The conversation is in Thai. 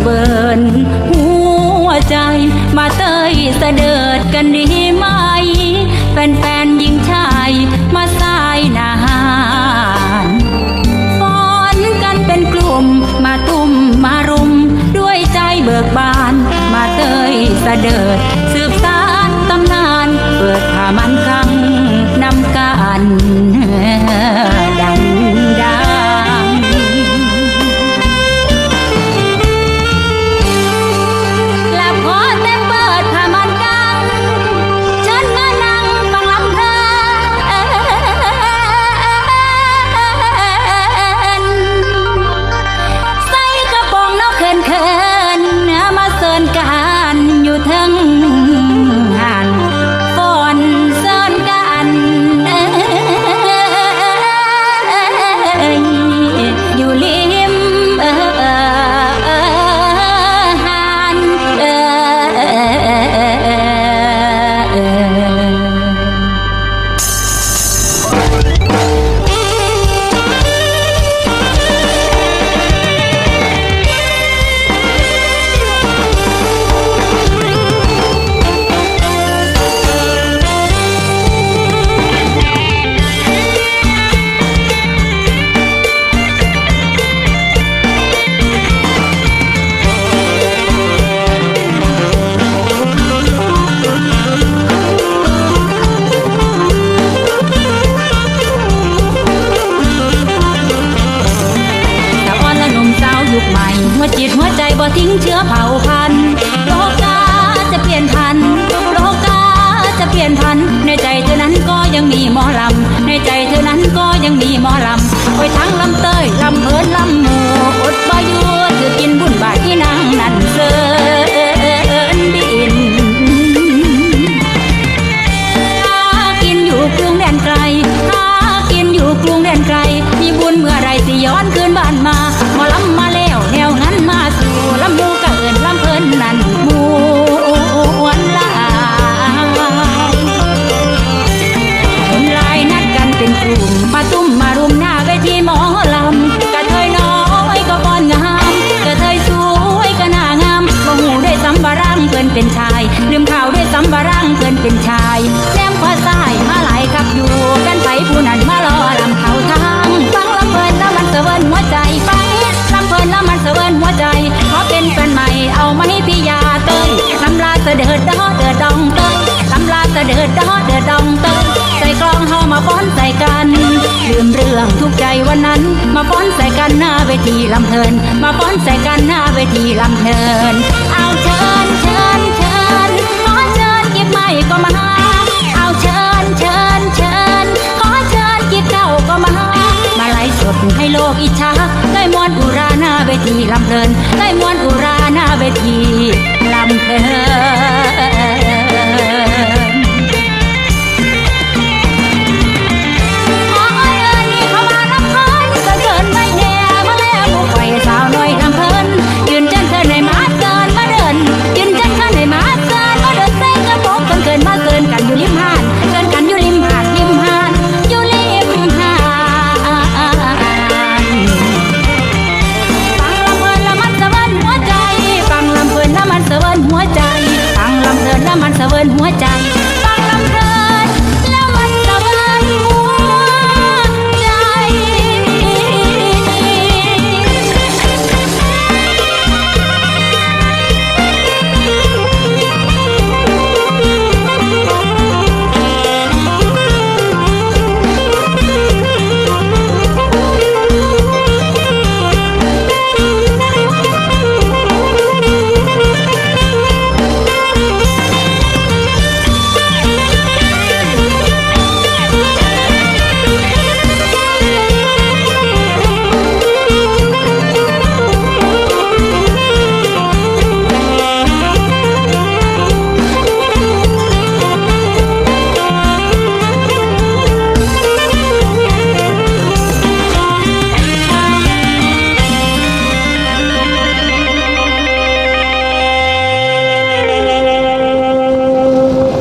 เวินหัวใจมาเตยสเสดิดกันดีไหม แฟนๆยิงชายมาสายนาหฟ้อนกันเป็นกลุ่มมาตุ้มมารุม ด้วยใจเบิกบาน มาเตยสเสดิดสืบสานตำนาน เปิดผามันคัง หัวจิตหัวใจบ่ทิ้งเชื้อเผ่าพันธุ์โลกาจะเปลี่ยนพันโลกาจะเปลี่ยนพันในใจเธอนั้นก็ยังมีหมอลำ ในใจเธอนั้นก็ยังมีหมอลำไปทั้งลำเต้ยลำเพินลำหมูอดบ่อยู่จะกินบุญบาทที่นางนั่น เพิ่นเป็นชายลืมข่าวด้วยซ้ำบารังเพิ่นเป็นชายแนมขวาซ้ายมาหลายครับอยู่กันไปผู้นั้นมารอลำเขาทางฟังลำเพลินแล้วมันเสวินหัวใจฟังลำเพลินแล้วมันเสวินหัวใจขอเป็นแฟนใหม่เอามาให้พี่ยาเต้ยลำลาเสด็จดอเดือดดองเต้ยลำลาเสด็จดอเดือดดองเต้ยใส่กลองเฮามาฟ้อนใส่กันลืมเรื่องทุกใจวันนั้น มาฟ้อนใส่กันหน้าเวทีลำเพลิน มาฟ้อนใส่กันหน้าเวทีลำเพลิน อิจฉาได้มวนอุราหน้าเวทีลำเพลินได้มวนอุราหน้าเวทีลำเพลิน